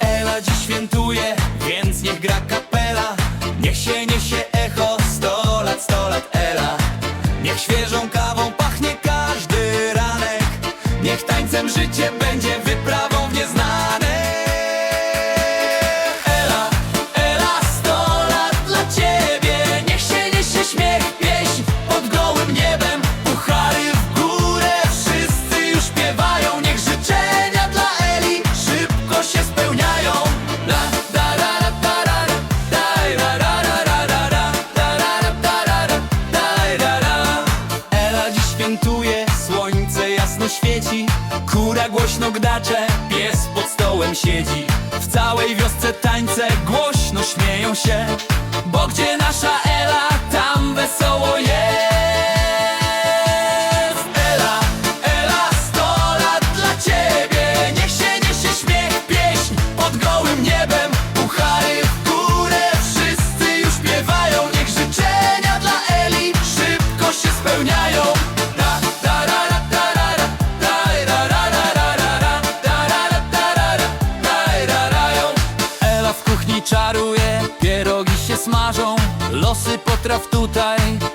Ewa dziś świętuje, więc niech gra kapela. Niech się niesie słońce jasno świeci Kura głośno gdacze, pies pod stołem siedzi. W całej wiosce tańce głośno śmieją się Bo gdzie nasza Losy potraw tutaj.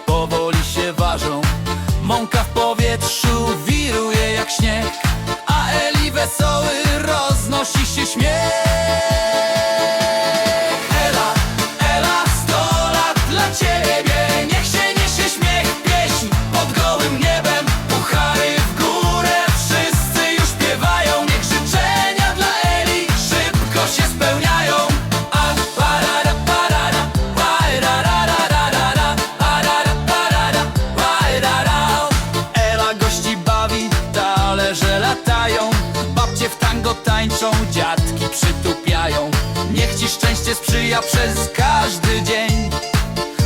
i przytupiają. Niech ci szczęście sprzyja przez każdy dzień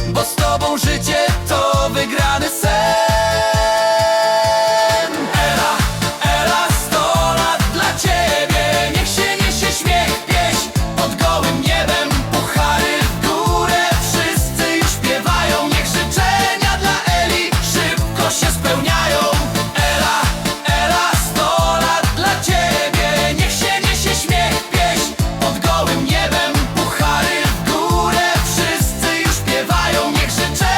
Bo z tobą żyję Mają nie krzyczeć